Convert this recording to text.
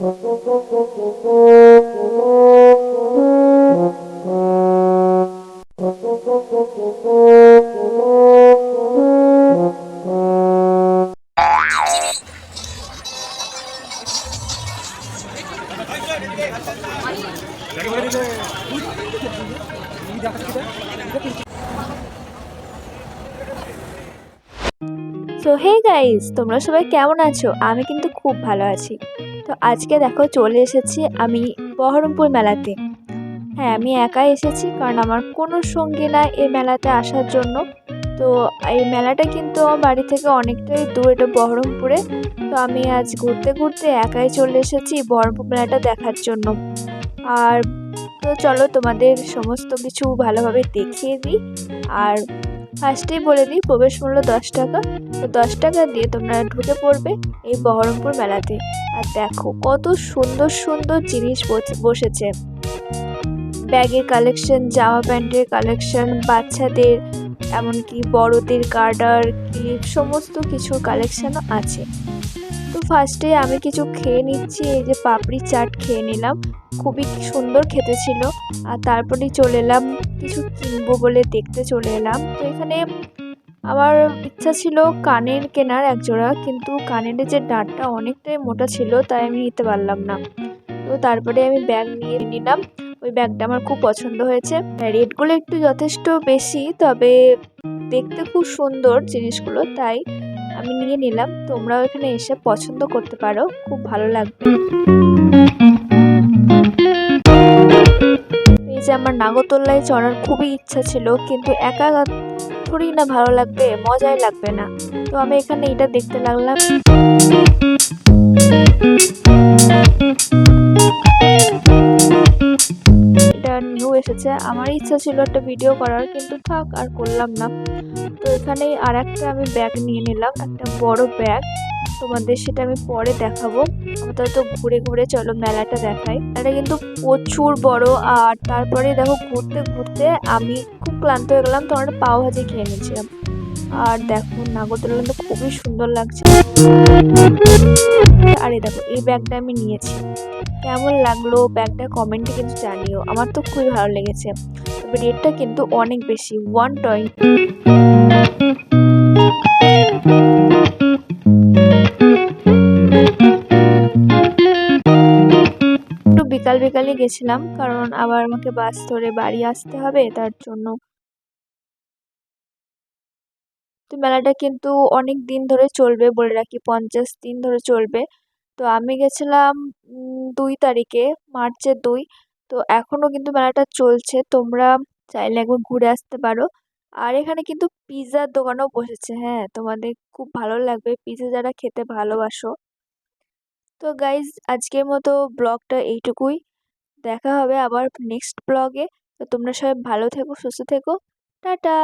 Hey guys তোমরা সবাই কেমন আছো? আমি কিন্তু খুব ভালো আছি। তো আজকে দেখো চলে এসেছি আমি বহরমপুর মেলাতে। হ্যাঁ আমি একাই এসেছি কারণ আমার কোনো সঙ্গী না এই মেলাতে আসার জন্য। তো এই মেলাটা কিন্তু আমার বাড়ি থেকে অনেকটাই দূর, এটা বহরমপুরে। তো আমি আজ ঘুরতে ঘুরতে একাই চলে এসেছি বহরমপুর মেলাটা দেখার জন্য। আর তো চলো তোমাদের সমস্ত কিছু ভালোভাবে দেখিয়ে দিই। আর ফার্স্টেই বলে দিই, প্রবেশ মূল্য দশ টাকা। তো দশ টাকা দিয়ে তোমরা ঢুকে পড়বে এই বহরমপুর মেলাতে। আর দেখো, কত সুন্দর সুন্দর জিনিস বসে- বসেছে। ব্যাগের কালেকশন জামা প্যান্টের কালেকশন বাচ্চাদের এমনকি বড়দের গার্ডার কি সমস্ত কিছুর কালেকশনও আছে। তো ফার্স্টে আমি কিছু খেয়ে নিচ্ছি, এই যে পাপড়ি চাট খেয়ে নিলাম। খুবই সুন্দর খেতে ছিল। আর তারপরেই চলে এলাম, কিছু কিনবো বলে দেখতে চলে এলাম। তো এখানে আমার ইচ্ছা ছিল কানের কেনার এক জোড়া কিন্তু কানের যে ডাঁটটা অনেকটাই মোটা ছিল, তাই আমি নিতে পারলাম না। তো তারপরে আমি ব্যাগ নিয়ে নিলাম। ওই ব্যাগটা আমার খুব পছন্দ হয়েছে। রেটগুলো একটু যথেষ্ট বেশি, তবে দেখতে খুব সুন্দর জিনিসগুলো, তাই আমি নিয়ে নিলাম। তোমরাও এখানে এসে পছন্দ করতে পারো, খুব ভালো লাগবে। এই যে আমার নাগরদোল্লায় চড়ার খুবই ইচ্ছা ছিল, কিন্তু একা থোড়ি না ভালো লাগবে, মজাই লাগবে না। তো আমি এখানে এটা দেখতে লাগলাম। এটা নিউ এসেছে। আমার ইচ্ছা ছিল একটা ভিডিও করার, কিন্তু থাক, আর করলাম না। তো এখানেই আর একটা আমি ব্যাগ নিয়ে নিলাম, একটা বড় ব্যাগ তোমাদের সেটা আমি পরে দেখাবো। আপাতত ঘুরে ঘুরে চলো, মেলাটা দেখাই। এটা কিন্তু প্রচুর বড়, আর তারপরে দেখো, ঘুরতে ঘুরতে আমি খুব ক্লান্ত হয়ে গেলাম, তো একটা পাও ভাজি খেয়ে নিয়েছিলাম। আর দেখো, নাগরদোলা কিন্তু খুবই সুন্দর লাগছে। আরে দেখো, এই ব্যাগটা আমি নিয়েছি। কেমন লাগল ব্যাগটা কমেন্টে কিন্তু জানিও। আমার তো খুবই ভালো লেগেছে। তবে রেটটা কিন্তু অনেক বেশি ওয়ান টোয়েন্টি বিকাল বিকালই গেছিলাম, কারণ আবার আমাকে বাস ধরে বাড়ি আসতে হবে, তার জন্য তো মেলাটা কিন্তু অনেক দিন ধরে চলবে বলে রাখি, পঞ্চাশ দিন ধরে চলবে। তো আমি গেছিলাম দুই তারিখে, মার্চের দুই। তো এখনও কিন্তু মেলাটা চলছে, তোমরা চাইলে একবার ঘুরে আসতে পারো। আর এখানে কিন্তু পিৎজার দোকানও বসেছে হ্যাঁ তোমাদের খুব ভালো লাগবে। পিৎজা যারা খেতে ভালোবাসো। তো গাইজ আজকের মতো ব্লগটা এইটুকুই। দেখা হবে আবার নেক্সট ব্লগে। তো তোমরা সবাই ভালো থেকো, সুস্থ থেকো। টাটা!